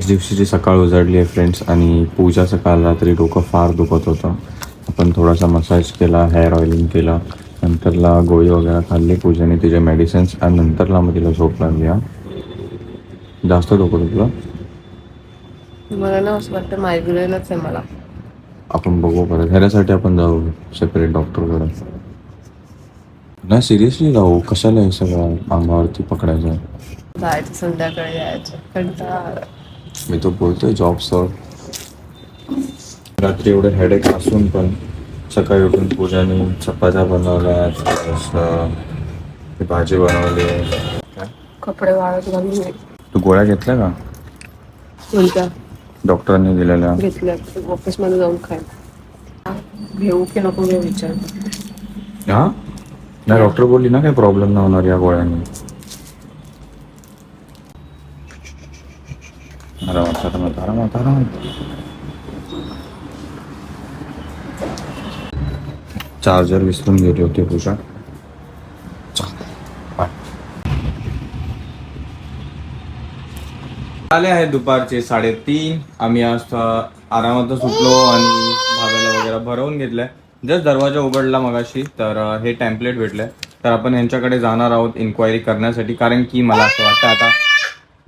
Next दिवशीची सकाळ उजाडली आहे friends आणि पूजाचं काल रात्री डोकं फार दुखत होतं. आपण थोडासा मसाज केला हेअर ऑइलिंग केलं नंतरला गोळी वगैरे खाल्ली पूजाने तिचे मेडिसिन्स आणि नंतरला मग तिला झोप लागली हा. जास्त डोकं दुखलं मला ना असं वाटतं मायग्रेनच आहे मला. आपण बघू परत ह्याच्यासाठी आपण जाऊ सेपरेट डॉक्टरकडे नाही सिरियसली जाऊ कशाला हे सगळं अंगावरती पकडायचं? जायचं संध्याकाळी जायचं कंटाळा. मी तो बोलतोय जॉब सर रात्री एवढे हेडेक असून पण सकाळी उठून पूजाने चपात्या बनवल्या भाजी बनवली. कपडे वाळत घालून. तू गोळ्या घेतल्या का? कोणत्या? डॉक्टरांनी दिलेल्या. घेतल्या. ऑफिसमध्ये जाऊन खाय. घेऊ की नको घेऊ विचार. हा? नाही डॉक्टर बोलली ना काही प्रॉब्लेम नाही होणार या गोळ्यांनी. 잠깐만 आरामात 따라만 चार्जर विसरून गेली होती पूजा आले आहे दुपारचे साडेतीन. आम्ही आज आरामात सुटलो आणि भागाला वगैरे भरवून घेतलंय. जस्ट दरवाजा उघडला मगाशी तर हे टेम्पलेट भेटलंय. तर आपण यांच्याकडे जाणार आहोत इन्क्वायरी करण्यासाठी कारण की मला असं वाटतं आता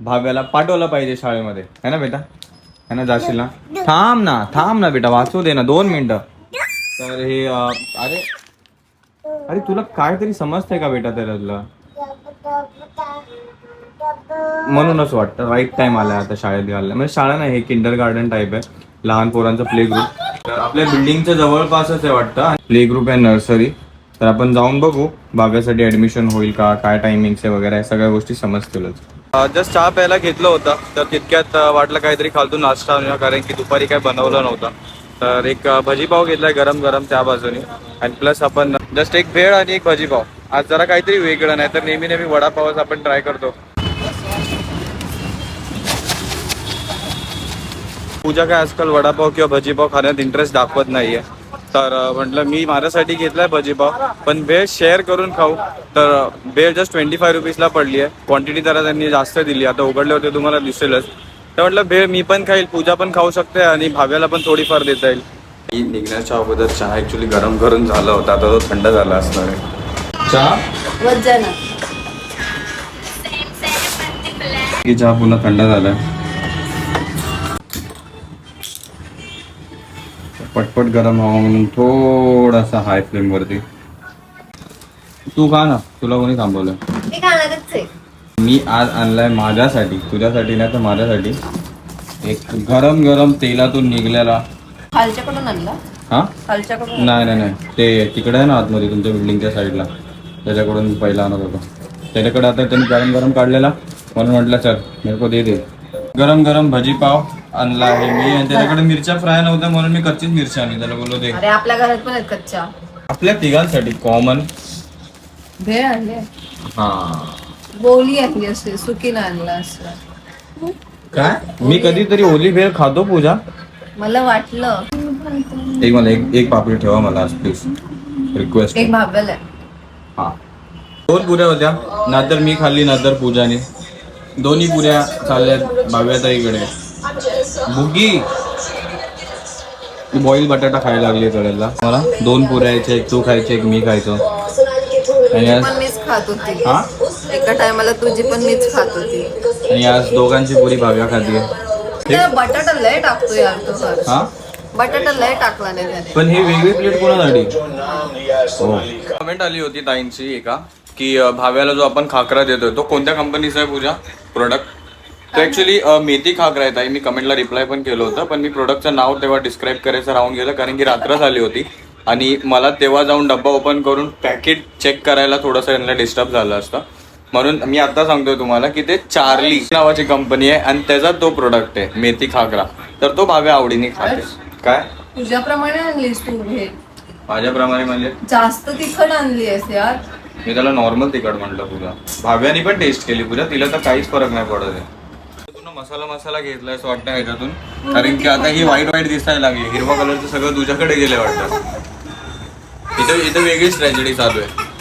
भाव्याला पाठवलं पाहिजे शाळेमध्ये. है ना बेटा? है ना जाशील ना थांब ना थांब ना बेटा वाचू दे ना दोन मिनिटं. तर हे अरे अरे तुला काहीतरी समजतंय का बेटा त्याच्यातलं म्हणूनच वाटतं राईट टाइम आलाय आता शाळेत घालला म्हणजे शाळा नाही हे किंडर गार्डन टाईप आहे. लहान पोरांचं प्ले ग्रुप तर आपल्या बिल्डिंगच्या जवळपासच आहे वाटतं. प्ले ग्रुप आहे नर्सरी तर आपण जाऊन बघू बागासाठी ऍडमिशन होईल का काय टायमिंग्स आहे वगैरे सगळ्या गोष्टी समजतीलच. जस्ट चहा प्यायला घेतलं होतं. तर तितक्यात वाटलं काहीतरी खालतून नाश्ता आणूया कारण की दुपारी काय बनवलं नव्हतं. तर एक भजीपाव भजीपाव घेतलाय गरम गरम त्या बाजूने. आणि प्लस आपण जस्ट एक भेळ आणि एक भजीपाव. आज जरा काहीतरी वेगळं नाही तर नेहमी नेहमी वडापावच आपण ट्राय करतो. पूजा काय आजकाल वडापाव किंवा भजीपाव खाण्यात इंटरेस्ट दाखवत नाहीये. तर म्हटलं मी माझ्यासाठी घेतलाय भजीपाव पण भेळ शेअर करून खाऊ. तर भेळ जस्ट ट्वेंटी फाय रुपीजला पडली आहे. क्वांटिटी जरा त्यांनी जास्त दिली. आता उघडले होते तुम्हाला दिसेलच. तर म्हटलं भेळ मी पण खाईल पूजा पण खाऊ शकते आणि भाव्याला पण थोडीफार देता येईल. मी निघण्याच्या अगोदर चहा ऍक्च्युली गरम करून झाला होता. आता तो थंड झाला असणार आहे. चहा? चहा पुन्हा थंड झालाय. पटपट गरम हवा म्हणून थोडासा हाय फ्लेम वरती. तू का ना तुला कोणी थांबवलं मी खाणारच आहे. मी आज आणलाय माझ्यासाठी तुझ्यासाठी नाही तर माझ्यासाठी. एक गरम गरम तेलातून निघलेला. खालच्याकडून आणला? हा? खालच्याकडून नाही नाही नाही. ते तिकडे आहे ना आतमध्ये तुमच्या बिल्डिंगच्या साईडला. त्याच्याकडून पहिला आणत होतो. त्याच्याकडे आता त्यांनी गरम गरम काढलेला. म्हणून म्हटलं चल मेरे को दे दे. गरम गरम भजी पाव. आणला आहे मी. आणि त्याच्याकडे मिरच्या फ्राय नव्हत्या म्हणून मी कच्चीच मिरच्या आणली. त्याला बोललो अरे आपल्या घरात पण आहेत कच्च्या. आपल्या तिघांसाठी कॉमन भेळ आणले. हा. बोली आणली असे सुकीला आणला असं. काय? मी कधीतरी ओली भेळ खातो पूजा. मला वाटलं. एक मला एक एक पापडी ठेवा मला आज प्लीज रिक्वेस्ट एक भाबेल आहे. हा. दोन पुऱ्या होत्या. नंतर मी खाल्ली नंतर पूजाने. दोन्ही पुऱ्या खाल्ल्यात भाव्याताईकडे बुगी बॉईल बटाटा खायला लागली कळेला मला दोन पुऱ्या यायच्या एक तू खायची एक मी खायचो. आणि आज पण मीच खात होती. हा? एका टायमाला तुझी पण मीच खात होती. आणि आज दोघांची पुरी भाव्या खाते बटाटा लय टाकतो यार तो खरं. हा? बटाटा लय टाकला नाही त्याने. पण ही वेगळी प्लेट कोणासाठी? कमेंट आली होती ताईंची एका की अ, भाव्याला जो आपण खाकरा देतोय तो कोणत्या कंपनीचा आहे पूजा? प्रोडक्ट तो ऍक्च्युली मेथी खाकरा आहे मी कमेंटला रिप्लाय पण केलं होतं पण मी प्रोडक्टचं नाव तेव्हा डिस्क्राईब करायचं राहून गेलं कारण की रात्र झाली होती. आणि मला तेव्हा जाऊन डब्बा ओपन करून पॅकेट चेक करायला थोडंसं यांना डिस्टर्ब झालं असतं. म्हणून मी आता सांगतोय तुम्हाला की ते चार्ली नावाची कंपनी आहे आणि त्याचा तो प्रोडक्ट आहे मेथी खाकरा तर तो भाव्या आवडीने खाते. काय? तुझ्याप्रमाणे आणलीस तू हे. माझ्याप्रमाणे म्हणजे? जास्त तिखट आणली आहेस यार. मी त्याला नॉर्मल तिखट म्हटलं पूजा भाव्याने पण टेस्ट केली पूजा तिला तर काहीच फरक नाही पडत आहे. तुला मसाला मसाला घेतलाय असं वाटतं ह्याच्यातून. कारण की आता ही व्हाईट व्हाईट दिसायला लागली. हिरवा कलरचं सगळं तुझ्याकडे गेलं वाटतं. इथं इथं वेगळीच ट्रॅजेडी चालू आहे.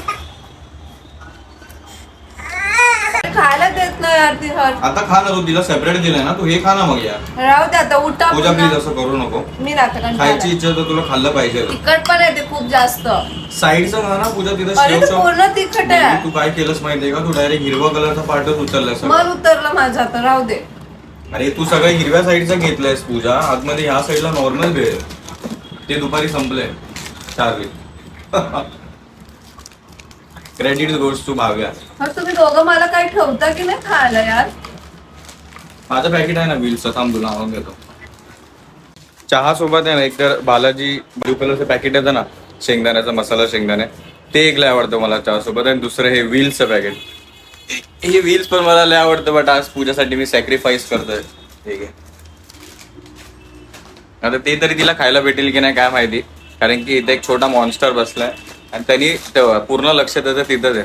खायला देत नाही आता खा ना तू तिला सेपरेट दिलंय ना तू हे खा ना मग यार राहू दे आता उठा पूजा. प्लीज असं करू नको. मी कारण खायची इच्छा तर तुला खाल्लं पाहिजे. तिखट पण खूप जास्त. साईडचं खा ना पूजा तिथं अरे शेव तू पूर्ण तिखट आहे. तू काय केलंस माहितीये का? तू डायरेक्ट हिरवा कलरचा पार्टच उचललाय उतरलं माझं आता राहू दे. अरे तू सगळं हिरव्या साईडचं घेतलंयस पूजा. आतमध्ये ह्या साईडला नॉर्मल भेळ. ते दुपारी संपलंय. चार्ली. क्रेडिट गोष्ट तू भाव्या. मग तुम्ही दोघं मला काही ठेवता की नाही खायला यार? माझं पॅकेट आहे ना व्हीलचं थांब तुला आणून देतो चहा सोबत आहे ना एकतर बालाजी ब्लू कलरचं पॅकेट येतं ना शेंगदाण्याचा मसाला शेंगदाणे. ते एक लय आवडतं मला चहा सोबत आणि दुसरं हे व्हील्सचं पॅकेट हे व्हील्स पण मला लय आवडतं बट आज पूजासाठी मी सॅक्रिफाईस करतोय. ठीक आहे. आता ते तरी तिला खायला भेटेल की नाही काय माहिती. कारण की इथे एक छोटा मॉन्स्टर बसलाय. आणि त्यांनी पूर्ण लक्ष त्याचं तिथंच आहे.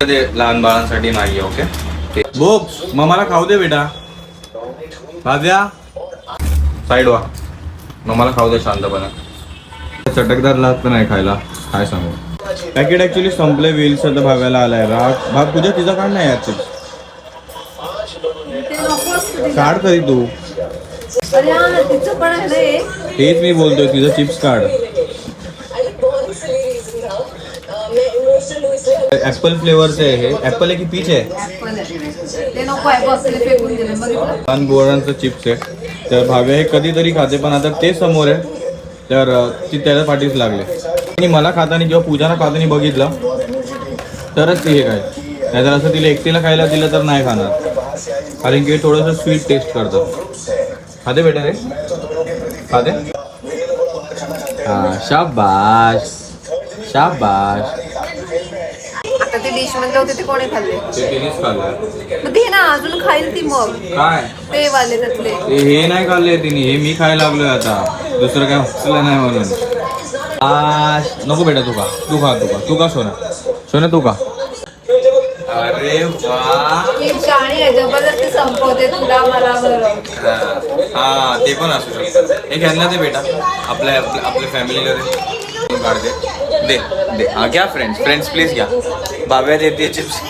ते लहान बाळांसाठी नाही ओके बोब मग मला खाऊ दे बेटा. भाज्या. साईड वा मग मला खाऊ दे शांतपणे. चटकदार लागतं नाही खायला. काय सांगू? पॅकेट ऍक्च्युली संपले व्हील्स आता भाव्याला आलाय. राग भाग तुझ्या तिचा काढ नाही तिला. काढ तरी तू. तिचं मी बोलतोय तिचं चिप्स काढ. ऍपल फ्लेवरचे आहे हे. ऍपल आहे की पीच आहे? लहान बोरांचं चिप्स आहे तर भाव्या हे कधीतरी खाते पण आता ते समोर आहे. तर ती त्याच्या पाठीच लागले. आणि मला खाताना किंवा पूजाला खाताना बघितलं तरच ती हे काय नाहीतर असं तिला एकटीला खायला दिलं तर नाही खाणार. कारण की थोडंसं स्वीट टेस्ट करतं. खाते बेटा रे? खाते? हा शाबाश शाबाश आता ते डिशमध्ये होते ते कोणी खाल्ले? ते तिनेच खाल्लं. मग ते ना अजून खाईल ती मग. काय? ते वाले त्यातले. ते हे नाही खाल्ले तिने हे मी खायला लागलोय आता. दुसरं काय होतलं नाही म्हणून. आश नको बेटा तू का तू खा तू का तू का सोना सोना तू का अरे ती जबरदस्ती संपवते तुला मला बरं. हा ते पण असू शकतं. हे घ्यायला दे बेटा. आपल्या आपल्या फॅमिलीला दे. काढ दे. दे दे. हा घ्या फ्रेंड्स फ्रेंड्स प्लीज घ्या. बाब्या देते चिप्स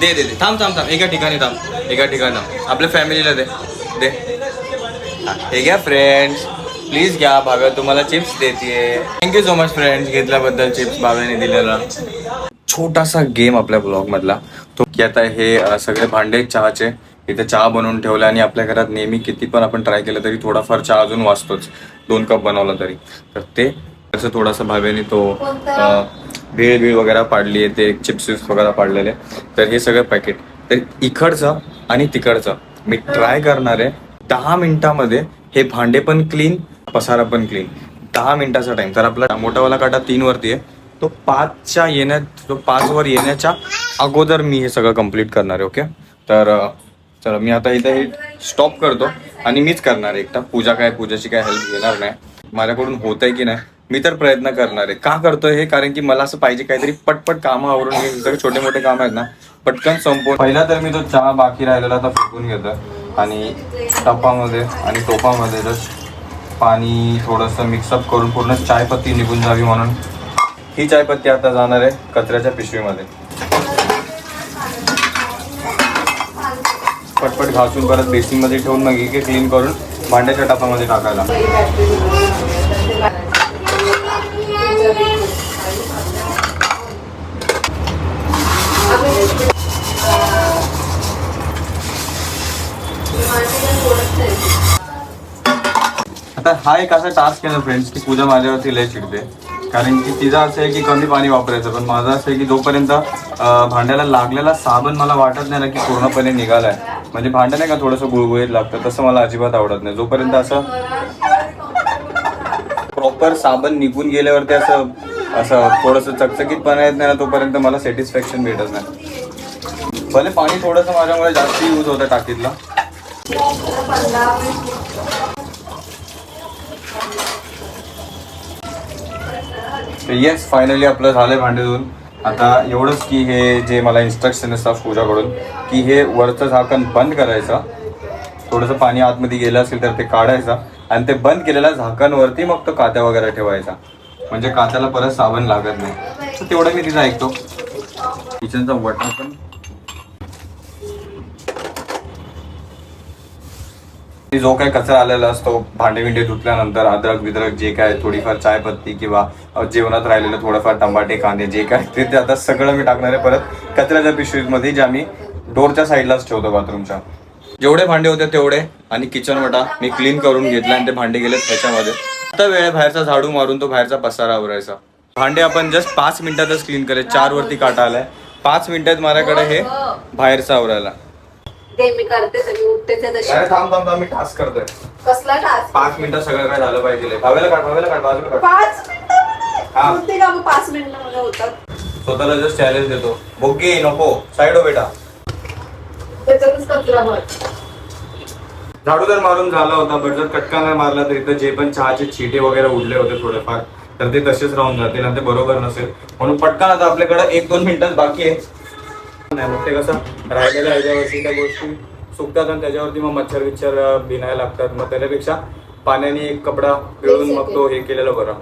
दे दे दे. थांब थांब थांब. एका ठिकाणी थांब. एका ठिकाणी थांब. आपल्या फॅमिलीला दे. दे. हा, हे घ्या फ्रेंड्स प्लीज घ्या भाव्या तुम्हाला चिप्स देते thank you so much friends घेतल्याबद्दल चिप्स भाव्याने दिलेला. छोटासा गेम आपल्या ब्लॉग मधला. तो की आता हे सगळे भांडे चहाचे. इथे चहा बनवून ठेवला आणि आपल्या घरात नेहमी किती पण आपण ट्राय केलं तरी थोडाफार चहा अजून वाचतोच. दोन कप बनवला तरी. तर ते असं थोडासा भाव्याने तो अ, भेळ बीळ वगैरे पाडली आहे ते चिप्स विप्स वगैरे पाडलेले. तर हे सगळं पॅकेट तर इकडचं आणि तिकडचं. मी ट्राय करणार आहे दहा मिनिटामध्ये हे भांडे पण क्लीन पसारा पण क्लीन दहा मिनिटाचा टाइम तर आपला मोठावाला काटा तीन वरती आहे. तो पाचच्या येण्या तो पाच वर येण्याच्या अगोदर मी हे सगळं कंप्लीट करणार आहे ओके तर चला मी आता इथे हे स्टॉप करतो. आणि मीच करणार आहे एकटा. पूजा काय पूजाची काय हेल्प घेणार नाही. माझ्याकडून होत आहे की नाही मी तर प्रयत्न करणार आहे. का करतोय हे? कारण की मला असं पाहिजे काहीतरी पटपट कामं आवरून हे सगळे छोटे मोठे काम आहेत ना पटकन संपवून. पहिला तर मी तो चहा बाकी राहिलेला आता फेकून घेतो आणि टपामध्ये आणि टोपामध्ये जस्ट पाणी थोडंसं मिक्सअप करून पूर्ण चायपत्ती निघून जावी म्हणून. ही चायपत्ती आता जाणार आहे कचऱ्याच्या पिशवीमध्ये. पटपट घासून परत बेसिनमध्ये ठेवून मग एक क्लीन करून भांड्याच्या टापामध्ये टाकायला. आता हा एक असा टास्क आहे ना फ्रेंड्स की पूजा माझ्यावरती लय चिडते. कारण की तिचं असं आहे की कमी पाणी वापरायचं पण माझं असं आहे की जोपर्यंत भांड्याला लागलेला साबण मला वाटत नाही ना की पूर्णपणे निघालाय. म्हणजे भांडं नाही का थोडंसं गुळगुळीत लागतं तसं मला अजिबात आवडत नाही. जोपर्यंत असं प्रॉपर साबण निघून गेल्यावरती असं असं थोडंसं चकचकीतपणा येत नाही ना तोपर्यंत मला सॅटिस्फॅक्शन भेटत नाही. भले पाणी थोडंसं माझ्यामुळे जास्त यूज होतं टाकीतला. येस फायनली आपलं झालं भांडे धुवून आता एवढंच की हे जे मला इन्स्ट्रक्शन असतात पूजाकडून की हे वरचं झाकण बंद करायचं. थोडंसं पाणी आतमध्ये गेलं असेल तर ते काढायचं आणि ते बंद केलेल्या झाकणवरती मग तो कात्या वगैरे ठेवायचा. म्हणजे कात्याला परत साबण लागत नाही. तर तेवढं मी तिथं ऐकतो. किचनचा वटा पण जो काय कचरा आलेला असतो भांडे विंडे धुतल्यानंतर अद्रक विद्रक जे काय थोडीफार चायपत्ती किंवा जेवणात राहिलेलं थोडंफार टमाटे कांदे जे काय ते ते आता सगळं मी टाकणार आहे. परत कचऱ्याच्या पिशवीमध्ये जे आम्ही डोरच्या साईडलाच ठेवतो बाथरूमच्या. जेवढे भांडे होते तेवढे आणि किचन वटा मी क्लीन करून घेतला आणि ते भांडे गेले त्याच्यामध्ये. आता वेळ बाहेरचा झाडू मारून तो बाहेरचा पसारा आवरायचा. भांडे आपण जस्ट पाच मिनिटातच क्लीन करे चार वरती काटा आलाय. पाच मिनिटात माझ्याकडे हे बाहेरचा आवरायला. ते मी करते मी उठते ते तशी अरे थांब थांब थांब मी टास्क करतोय. कसला टास्क पाच मिनिटात सगळं काय झालं पाहिजे भावेला काढ भावेला काढ बाजूला काढ. पाच हा. मिनिटं कामं पाच मिनिटामध्ये होतात. स्वतःला जस्ट चॅलेंज देतो. बोगे नको. साईड हो बेटा. त्याच्यातच कचरा भर झाडू तर मारून झाला होता बट जर कटका नाही मारला तर इथं जे पण चहाचे छिटे वगैरे उडले होते थोडेफार तर ते तसेच राहून जातील आणि ते बरोबर नसेल. म्हणून पटकन आता आपल्याकडे एक दोन मिनिटात बाकी आहे. नाही. मग ते कसं राहिलेल्या ह्याच्यावरती त्या गोष्टी सुकतात आणि त्याच्यावरती मग मच्छर विच्छर भिनाय भिनायला लागतात. मग त्याच्यापेक्षा पाण्याने एक कपडा पिळून मग तो हे केलेलं बरं.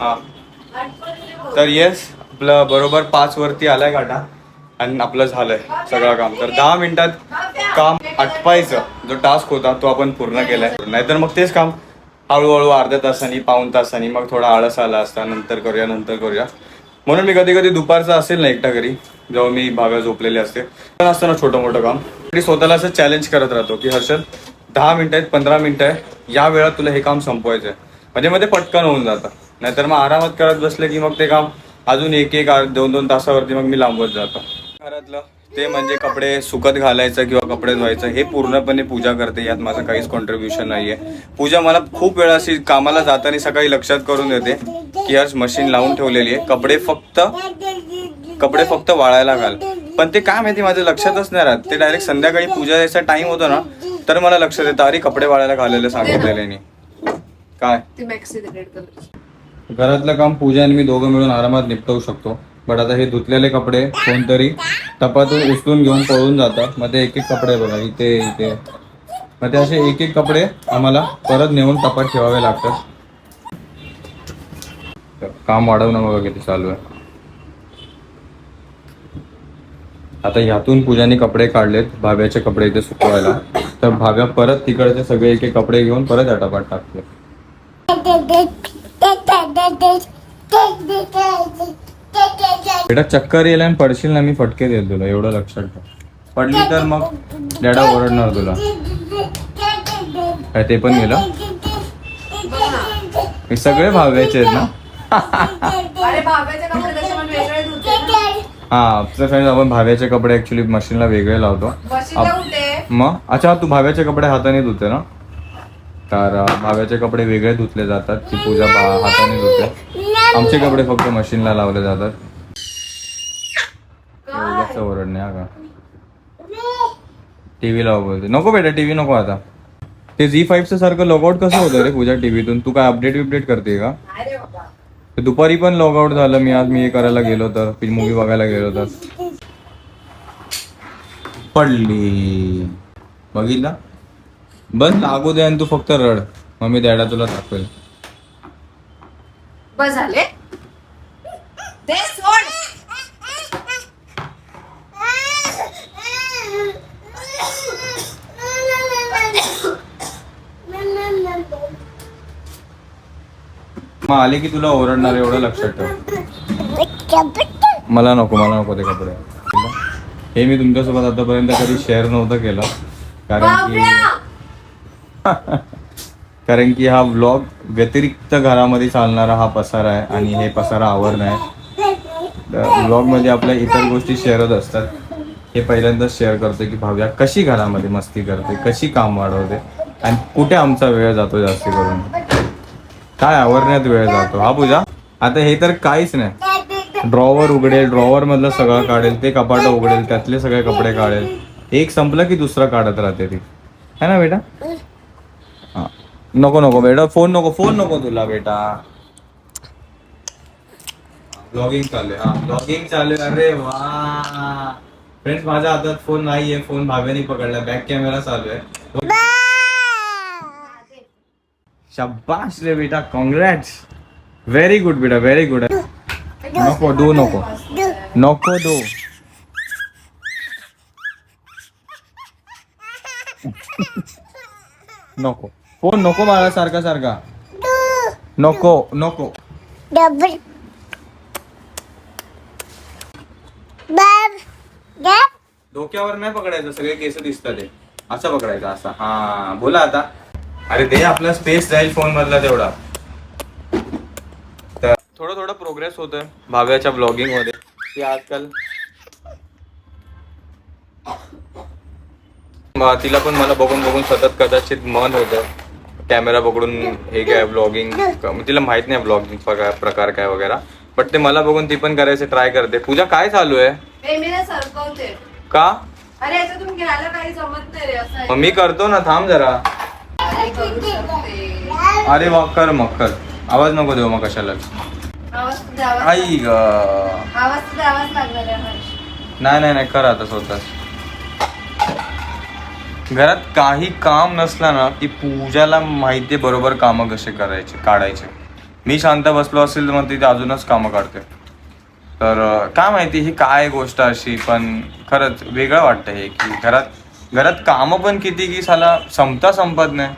हा. तर येस आपलं बरोबर पाच वरती आलाय काटा आणि आपलं झालंय सगळं काम. तर दहा मिनिटात काम आटपायचं जो टास्क होता तो आपण पूर्ण केलाय. नाहीतर मग तेच काम. हळूहळू अर्ध्या तासानी पाऊन तासानी मग थोडा आळस आला असता नंतर करूया नंतर करूया. म्हणून मी कधी कधी दुपारचं असेल ना एकटा घरी जेव्हा मी भाव्या झोपलेले असते पण असतं ना छोटं मोठं काम. तरी स्वतःला असं चॅलेंज करत राहतो की हर्षद दहा मिनिटं आहेत पंधरा मिनिटं आहे या वेळात तुला हे काम संपवायचं आहे म्हणजे मध्ये पटकन होऊन जातं. नाहीतर मग आरामात करत बसले की मग ते काम अजून एक एक दोन दोन तासावरती मग मी लांबवत जातो. घरातलं ते म्हणजे कपडे सुकत घालायचं किंवा कपडे धुवायचं हे पूर्णपणे पूजा करते. यात माझं काहीच कॉन्ट्रीब्युशन नाहीये. पूजा मला खूप वेळा अशी कामाला जाताना सकाळी लक्षात करून देते की आज मशीन लावून ठेवलेली आहे. कपडे फक्त कपडे फक्त वाळायला घाल. पण ते काय माहिती माझ्या लक्षातच नाही राहत. ते डायरेक्ट संध्याकाळी पूजा द्यायचा टाइम होतो ना तर मला लक्षात येतं अरे कपडे वाळायला घालायला सांगितलेले काय? घरातलं काम पूजा आणि मी दोघं मिळून आरामात निपटवू शकतो. बट आता हे धुतलेले कपडे कोणतरी टपातून उचलून घेऊन पळून जातात. मग ते एक एक कपडे बघा इथे इथे. मग ते असे एक एक कपडे आम्हाला परत नेऊन टपात ठेवावे लागतात. काम वाढवणं बघा किती चालू आहे. आता ह्यातून पूजाने कपडे काढलेत भाव्याचे कपडे इथे सुकवायला. तर भाव्या परत तिकडचे सगळे एक एक कपडे घेऊन परत या टपात टाकते बेटा चक्कर येईल आणि पडशील ना मी फटके देईल तुला एवढं लक्षात ठेव. पडली तर मग डॅडा ओरडणार तुला. काय ते पण गेलं? हे सगळे भाव्याचे आहेत ना. हा आपल्या फ्रेंड आपण भाव्याचे कपडे ऍक्च्युली मशीनला वेगळे लावतो. मग? अच्छा तू भाव्याचे कपडे हाताने धुते ना? तर भाव्याचे कपडे वेगळे धुतले जातात ती पूजा हाताने धुते. आमचे कपडे फक्त मशीनला लावले जातात. एवढंच ओरडणे हा का? टीव्ही लाव बोलते नको बेटा टीव्ही नको आता. ते झी फाईव्हचं सारखं लॉगआउट कसं होतं रे पूजा टीव्हीतून तू काय अपडेट बिपडेट करते का? ते दुपारी पण लॉग आउट झालं. मी आज मी हे करायला गेलो तर मूवी बघायला गेलो तर. पडली. बघितला? बस लागू दे आणि तू फक्त रड. मग मी डॅडा तुला दाखवेल. झाले. ते सोड मग आले की तुला ओरडणार एवढं लक्षात ठेव. मला नको मला नको ते कपडे. हे मी तुमच्यासोबत आतापर्यंत कधी शेअर नव्हतं केलं. कारण की कारण की हा व्लॉग व्यतिरिक्त घरामध्ये चालणारा हा पसारा आहे आणि हे पसारा आवरण आहे. व्लॉगमध्ये आपल्या इतर गोष्टी शेअरच असतात. हे पहिल्यांदाच शेअर करतो की भाव्या कशी घरामध्ये मस्ती करते कशी काम वाढवते आणि कुठे आमचा वेळ जातो जास्ती करून. काय आवरण्यात वेळ जातो हा पूजा? आता हे तर काहीच नाही. ड्रॉवर उघडेल ड्रॉवर मधलं सगळं काढेल ते कपाट उघडेल त्यातले सगळे कपडे काढेल. एक संपलं की दुसरं काढत राहते ती. है ना बेटा? नको नको बेटा, फ़ोन नको फ़ोन नको तुला बेटा। ब्लॉगिंग चालू हा ब्लॉगिंग चालू अरे वा। फ्रेंड्स माझ्या हातात फ़ोन फ़ोन पकडला बॅक कॅमेरा चालू आहे। शाबाश रे बेटा कॉंग्रॅट्स व्हेरी गुड बेटा व्हेरी गुड नको दो नको। नको दो नको। फोन नको बाळा सारखा सारखा. नको नको. डबल बाब डब डोक्यावर नाही पकडायचं सगळे केस दिसतात ते. असं पकडायचं असं. हा बोला आता. अरे ते आपला स्पेस जाईल फोन मधला तेवढा. तर थोडं थोडं प्रोग्रेस होतोय भाव्याच्या ब्लॉगिंगमध्ये. ती आजकाल तिला पण मला बघून बघून सतत कदाचित मन होतं. कॅमेरा पकडून हे काय ब्लॉगिंग तिला माहीत नाही ब्लॉगिंग प्रकार काय वगैरे. बट ते मला बघून ती पण करायचं ट्राय करते. पूजा काय चालू आहे? का. मग मी करतो ना थांब जरा. अरे मग कर मग कर. आवाज नको देऊ मग कशाला. आई ग. नाही नाही नाही कर आता स्वतः घरात काही काम नसलं ना की पूजाला माहितीये बरोबर कामं कसे करायचे काढायचे. मी शांत बसलो असेल तर मग ती अजूनच कामं काढते तर काय माहिती ही काय गोष्ट अशी पण खरंच वेगळं वाटतं हे की घरात घरात कामं पण किती की साला संपता संपत नाही.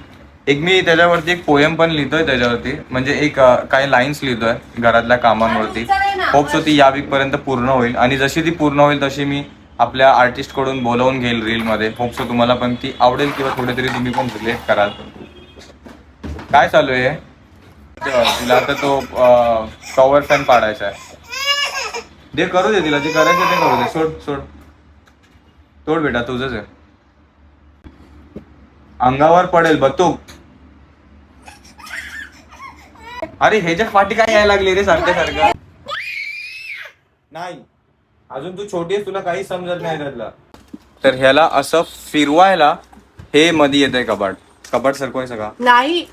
एक मी त्याच्यावरती एक पोयम पण लिहितोय त्याच्यावरती म्हणजे एक काही लाईन्स लिहितोय घरातल्या कामांवरती. होप्स होती या वीक पर्यंत पूर्ण होईल आणि जशी ती पूर्ण होईल तशी मी आपल्या आर्टिस्टकडून बोलवून घेईल रील मध्ये. तुम्हाला पण ती आवडेल किंवा थोडीतरी तुम्ही पण रिलेट कराल. काय चालू आहे तिला आता तो टॉवर फॅन पाडायचा आहे. दे करू दे तिला. जे करायचं ते करू दे. सोड सोड. तोड बेटा तुझंच आहे. अंगावर पडेल बतूक अरे ह्याच्या पाठी काय यायला लागली रे सारख्या सारखं. नाही. अजून तू छोटी आहेस तुला काही समजत नाही त्यातलं. तर ह्याला असं फिरवायला हे मध्ये येत आहे कपाट कपाट सरकवायचं का नाही.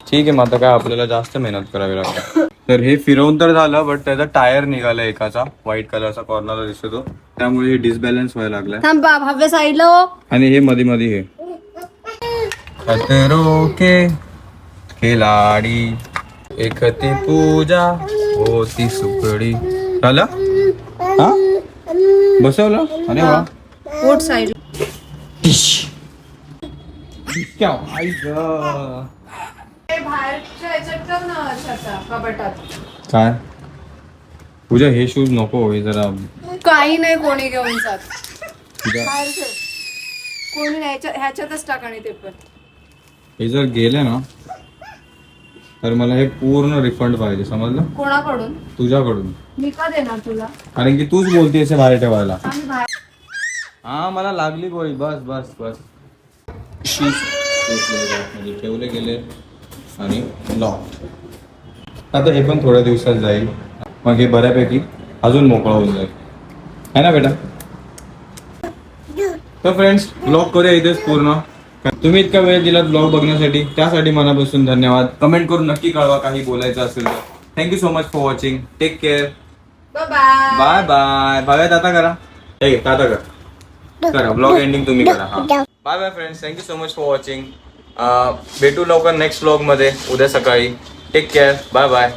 ठीक आहे मग आता काय आपल्याला जास्त मेहनत करावी लागते. तर हे फिरवून तर झालं बट त्याचा टायर निघाला एकाचा. व्हाईट कलरचा कॉर्नरला दिसतो त्यामुळे हे डिसबॅलन्स व्हायला लागलाय. थांब साईडला हो. आणि हे मध्ये मध्ये हे. खतरो के खिलाडी एकती पूजा होती सुकडी झालं? हा? बसवलं? अरे वा बोट साईड क्या आई गं. बाहेरच्या याच्यात ठेव ना हर्षाच्या कपाटात. काय? पूजा हे शूज नको हे जरा काही नाही कोणी घेऊन जात. तुझ्या बाहेर ठेव कोणी नाही ह्याच्या- ह्याच्यातच टाक आणि ते पण. हे जर गेले ना तर मला हे पूर्ण रिफंड पाहिजे समजलं? कोणाकडून? तुझ्याकडून. मी का देणार तुला? कारण की तूच बोलतेस हे बाहेर ठेवायला. आम्ही बाहेर हा मला लागली गोळी. बस बस बस. म्हणजे ठेवले गेले आणि लॉक आता हे पण थोड्या दिवसात जाईल. मग हे बऱ्यापैकी अजून मोकळं होऊन जाईल. है ना बेटा? तर फ्रेंड्स ब्लॉग करूया इथेच पूर्ण. तुम्ही इतका वेळ दिलात ब्लॉग बघण्यासाठी त्यासाठी मनापासून धन्यवाद. कमेंट करून नक्की कळवा काही बोलायचं असेल तर. Thank you so much for watching take care bye bye bye bye ताता करा. हे ताता करा. करा. ब्लॉग एंडिंग तुम्ही करा. हा. Bye bye friends thank you so much for watching भेटू लवकर नेक्स्ट ब्लॉगमध्ये उद्या सकाळी. Take care bye bye